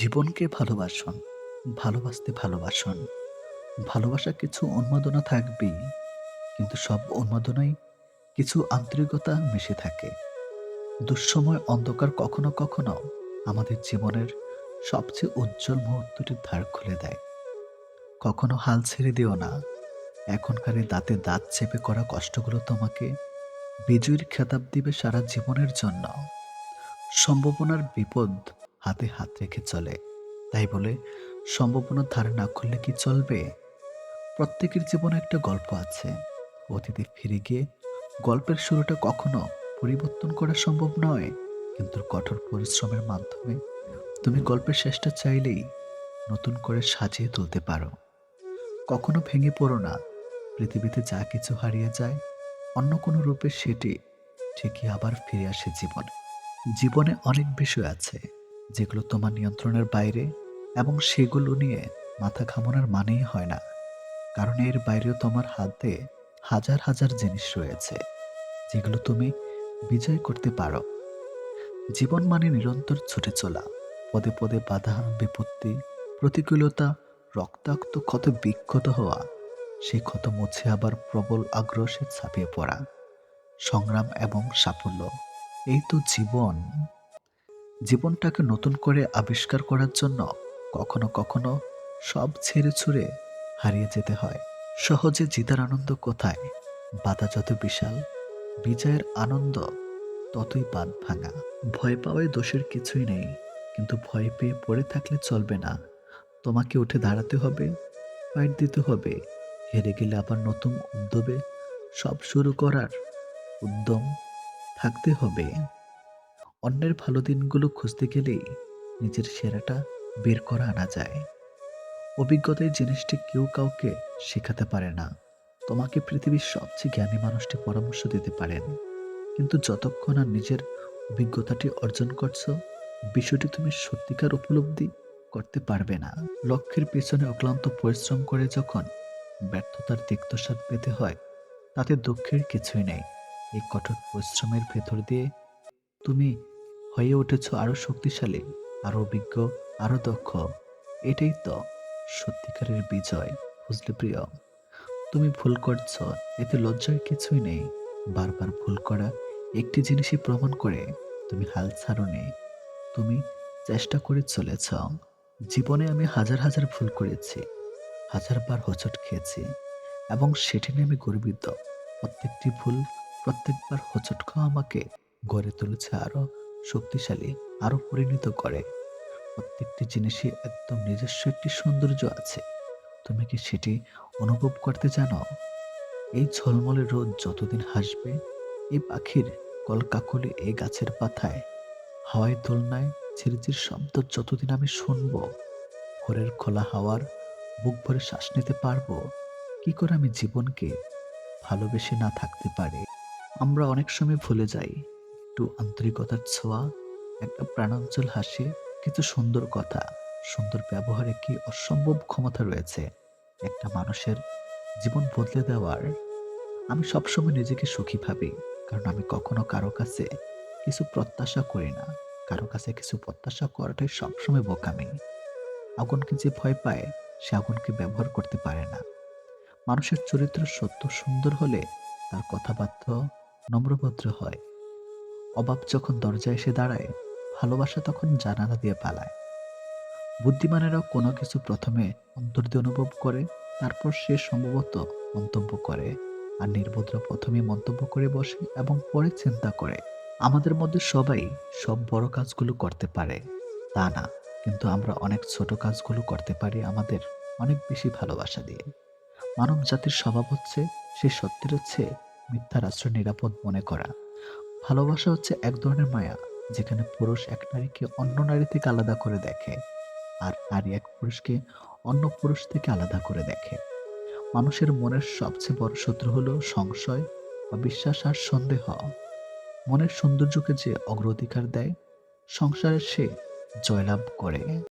জীবনকে ভালোবাসুন, ভালোবাসতে ভালোবাসুন। ভালোবাসা কিছু উন্মাদনা থাকবেই, কিন্তু সব উন্মাদনায় কিছু আন্তরিকতা মিশে থাকে। দুঃসময় অন্ধকার কখনো কখনো আমাদের জীবনের সবচেয়ে উজ্জ্বল মুহূর্তটির ধার খুলে দেয়। কখনো হাল ছেড়ে দিও না। এখনকার দাঁতে দাঁত চেপে করা কষ্টগুলো তোমাকে বিজয়ীর খেতাব দিবে সারা জীবনের জন্য। সম্ভাবনার বিপদ হাতে হাত রেখে চলে। তাই বলে সম্ভাবনার ধারে না খুললে কি চলবে? প্রত্যেকের জীবনে একটা গল্প আছে। অতীতে ফিরে গিয়ে গল্পের শুরুটা কখনো পরিবর্তন করা সম্ভব নয়। কিন্তু কঠোর পরিশ্রমের মাধ্যমে তুমি গল্পের শেষটা চাইলেই নতুন করে সাজিয়ে তুলতে পারো। কখনো ভেঙে পড়ো না। পৃথিবীতে যা কিছু হারিয়ে যায়, অন্য কোনো রূপে সেটি ঠিকই আবার ফিরে আসে জীবনে। জীবনে অনেক বিষয় আছে। যেগুলো তোমার নিয়ন্ত্রণের বাইরে এবং সেগুলো নিয়ে মাথা ঘামানোর মানেই হয় না, কারণ এর বাইরেও তোমার হাতে হাজার হাজার জিনিস রয়েছে, যেগুলো তুমি বিজয় করতে পারো। জীবন মানে নিরন্তর ছুটে চলা, পদে পদে বাধা, বিপত্তি, প্রতিকূলতা, রক্তাক্ত, ক্ষত বিক্ষত হওয়া সেই ক্ষত মুছে আবার প্রবল আগ্রহে ছাপিয়ে পড়া, সংগ্রাম এবং সাফল্য, এই তো জীবন। জীবনটাকে নতুন করে আবিষ্কার করার জন্য কখনো কখনো সব ছেড়ে ছুড়ে হারিয়ে যেতে হয়। সহজে জিতার আনন্দ কোথায়? বাধা যত বিশাল, বিজয়ের আনন্দ ততই বাদ ভাঙা। ভয় পাওয়ায় দোষের কিছুই নেই, কিন্তু ভয় পেয়ে পড়ে থাকলে চলবে না। তোমাকে উঠে দাঁড়াতে হবে ফাইট দিতে হবে। হেরে গেলে আবার নতুন উদ্যমে সব শুরু করার উদ্যম থাকতে হবে। অন্যের ভালো দিনগুলো খুঁজতে গেলেই নিজের সেরাটা বের করা আনা যায়। অভিজ্ঞতায় জিনিসটি কেউ কাউকে শেখাতে পারে না। তোমাকে পৃথিবীর সবচেয়ে জ্ঞানী মানুষটি পরামর্শ দিতে পারেন। কিন্তু যতক্ষণ আর নিজের অভিজ্ঞতাটি অর্জন করছ, বিষয়টি তুমি সত্যিকার উপলব্ধি করতে পারবে না। লক্ষ্যের পেছনে অক্লান্ত পরিশ্রম করে যখন ব্যর্থতার তিক্তস্বাদ পেতে হয়, তাতে দুঃখের কিছুই নেই। এই কঠোর পরিশ্রমের ভেতর দিয়ে তুমি হয়ে উঠেছ আরও শক্তিশালী, আরও অভিজ্ঞ আরও দক্ষ। এটাই তো সত্যিকারের বিজয়, বুঝলে প্রিয়? তুমি ভুল করছ, এতে লজ্জার কিছুই নেই। বারবার ভুল করা একটি জিনিসই প্রমাণ করে তুমি হাল ছাড়ো নেই তুমি চেষ্টা করে চলেছ। জীবনে আমি হাজার হাজার ভুল করেছি হাজারবার হোঁচট খেয়েছি, এবং সেটি নিয়ে আমি গর্বিত। প্রত্যেকটি ভুল প্রত্যেকবার হোঁচট খাওয়া আমাকে গড়ে তুলেছে আরও শক্তিশালী আরও পরিণত করে। প্রত্যেকটি জিনিসই একদম নিজস্ব একটি সৌন্দর্য আছে। তুমি কি সেটি অনুভব করতে জানো? এই ঝলমলে রোদ যতদিন হাসবে এই পাখির কলকাকলি এই গাছের পাতায়। হাওয়ায় দোলনায় ঝিরঝির শব্দ যতদিন আমি শুনব, ভোরের খোলা হাওয়ার বুক ভরে শ্বাস নিতে পারব। কি করে আমি জীবনকে ভালোবেসে না থাকতে পারি? আমরা অনেক সময় ভুলে যাই। একটু আন্তরিকতার ছোঁয়া, একটা প্রাণাঞ্চল হাসি কিছু সুন্দর কথা। সুন্দর ব্যবহারে কি অসম্ভব ক্ষমতা রয়েছে? একটা মানুষের জীবন বদলে দেওয়ার আমি সবসময় নিজেকে সুখী ভাবি, কারণ আমি কখনো কারও কাছে কিছু প্রত্যাশা করি না। কারও কাছে কিছু প্রত্যাশা করাটাই সবসময় বোকামি। আগুনকে যে ভয় পায়, সে আগুনকে ব্যবহার করতে পারে না। মানুষের চরিত্র সত্য সুন্দর হলে তার কথাবার্তা নম্রভদ্র হয়। অভাব যখন দরজায় এসে দাঁড়ায়, ভালোবাসা তখন জানালা দিয়ে পালায়। বুদ্ধিমানেরা কোনো কিছু প্রথমে অন্তর দিয়ে অনুভব করে, তারপর সে সম্ভবত মন্তব্য করে। আর নির্বোধরা প্রথমে মন্তব্য করে বসে এবং পরে চিন্তা করে। আমাদের মধ্যে সবাই সব বড় কাজগুলো করতে পারে। তা না, কিন্তু আমরা অনেক ছোট কাজগুলো করতে পারি আমাদের অনেক বেশি ভালোবাসা দিয়ে। মানব জাতির স্বভাব হচ্ছে, সে সত্যের হচ্ছে মিথ্যার আশ্রয় নিরাপদ মনে করা। ভালোবাসা হচ্ছে এক ধরনের মায়া, যেখানে পুরুষ এক নারীকে অন্য নারী থেকে আলাদা করে দেখে আর নারী এক পুরুষকে অন্য পুরুষ থেকে আলাদা করে দেখে। মানুষের মনের সবচেয়ে বড় শত্রু হলো সংশয়, অবিশ্বাস আর সন্দেহ। মনের সৌন্দর্যকে যে অগ্রাধিকার দেয়, সংসারে সে জয়লাভ করে।